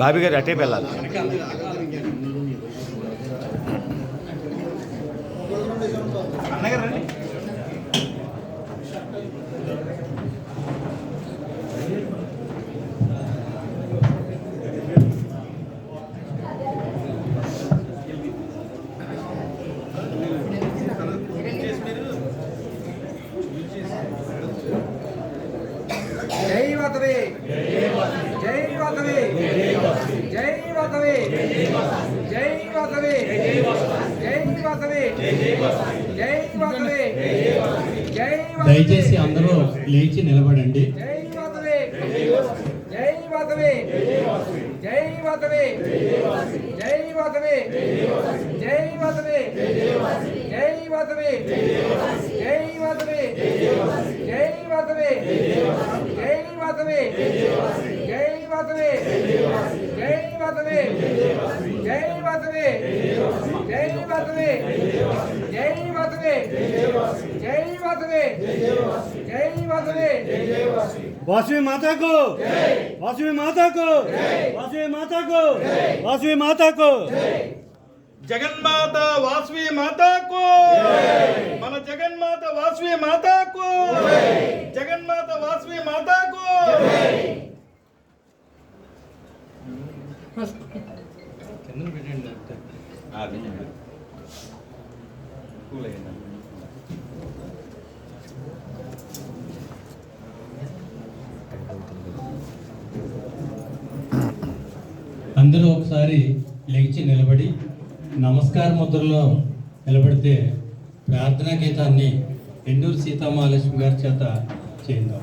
బాబీ. గారు అటే వెళ్ళాలి. జై జై మాతవే జై మాతవే జై మాతవే జై మాతవే జై మాతవే జై దయచేసి అందరూ లేచి నిలబడండి జై మాతవే జై మాతవే జై మాతవే జై మాతవే జై మాతవే జై మాతవే జై మాతవే జై జై జై वासवे जय वासवे जय वासवे जय वासवे जय वासवे जय वासवे जय वासवे माता को। वासवी माता को। वासवी माता को। वासवी माता को। वासवी माता को। मन जगन्मात वासवी माता को। जगन्मात वासवी माता को। అందరూ ఒకసారి లేచి నిలబడి నమస్కార ముద్రలో నిలబడితే ప్రార్థనా గీతాన్ని ఎండూరు సీతామహాలక్ష్మి గారి చేత చేద్దాం.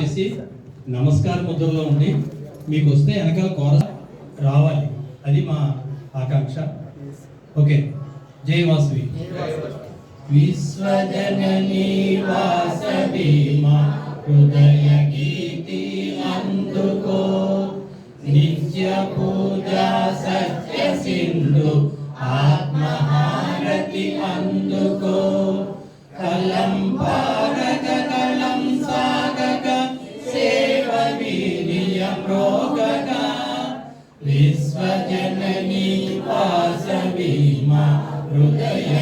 చేసి నమస్కార ముద్రలో ఉండి మీకు వస్తే వెనకాల కోర రావాలి. అది మా ఆకాంక్ష. ఓకే. జై వాసవి. విశ్వజననీ వాసవి మా హృదయ గీతి అందుకో. నిత్య పూజా సత్య సింధు శక్తి అందుకో. కలం భారత కలం సాగక సేవ వీర్యం రోగక విశ్వజననీ వాసవీమ హృదయ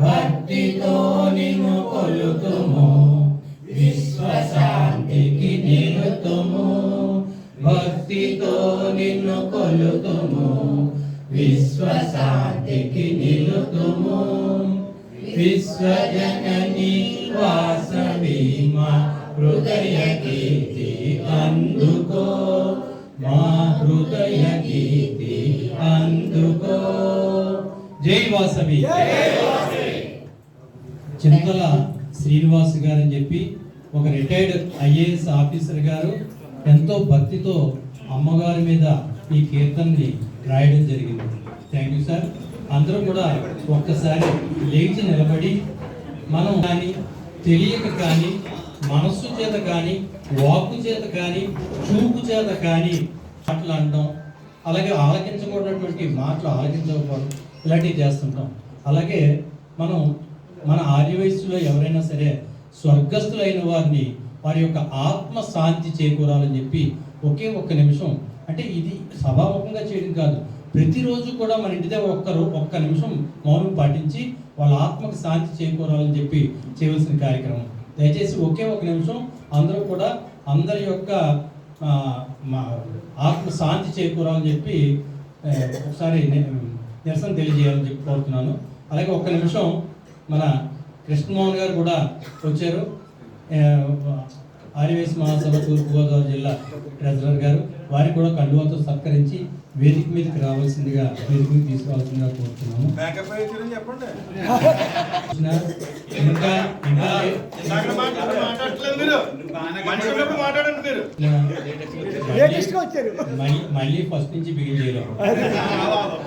భక్తితో నిన్ను కొలుతుము విశ్వశాంతికి నిలుతుము. భక్తితో నిన్ను కొలుతుము. విశ్వశాంతికి నిలుతుము. విశ్వజనని వాసవి మా హృదయ కీర్తి అందుకో. మా హృదయ కీర్తి అందుకో. జై వాసవి. చింతల శ్రీనివాస్ గారు అని చెప్పి ఒక రిటైర్డ్ ఐఏఎస్ ఆఫీసర్ గారు ఎంతో భక్తితో అమ్మగారి మీద ఈ కీర్తనని రాయడం జరిగింది. థ్యాంక్ యూ సార్ అందరూ కూడా ఒక్కసారి లేచి నిలబడి మనం కానీ తెలియక కానీ మనస్సు చేత కానీ వాక్కు చేత కానీ చూపు చేత కానీ మాటలు అనడం అలాగే ఆలకించకూడనటువంటి మాటలు ఆలకించకపోవడం ఇలాంటివి చేస్తుంటాం. అలాగే మనం మన ఆర్య వయస్సులో ఎవరైనా సరే స్వర్గస్థులైన వారిని వారి యొక్క ఆత్మ శాంతి చేకూరాలని చెప్పి ఒకే ఒక్క నిమిషం అంటే ఇది సభాముఖంగా చేయడం కాదు. ప్రతిరోజు కూడా మన ఇంటి దగ్గర ఒక్క రో- ఒక్క నిమిషం మౌనం పాటించి వాళ్ళ ఆత్మకు శాంతి చేకూరాలని చెప్పి చేయవలసిన కార్యక్రమం. దయచేసి ఒకే ఒక నిమిషం అందరూ కూడా అందరి యొక్క మా ఆత్మ శాంతి చేకూరాలని చెప్పి ఒకసారి నిరసన తెలియజేయాలని చెప్పి కోరుతున్నాను. అలాగే ఒక్క నిమిషం మన కృష్ణమోహన్ గారు కూడా వచ్చారు. ఆర్యవేశ మహాసభ తూర్పుగోదావరి జిల్లా ట్రెజరర్ గారు. వారికి కూడా కండువాతో సత్కరించి వేదిక మీదకి రావాల్సిందిగా వేదిక మీద తీసుకురావాల్సిందిగా కోరుతున్నాము. ఇంకా మళ్ళీ ఫస్ట్ నుంచి బిగిన్ ఒకసారి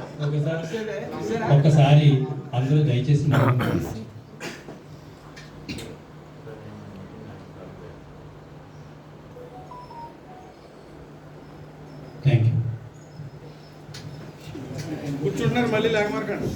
ఒక్కసారి అందరూ దయచేసి నవ్వండి. థ్యాంక్ యూ కూర్చుంటున్నారు మళ్ళీ లేకమార్కండి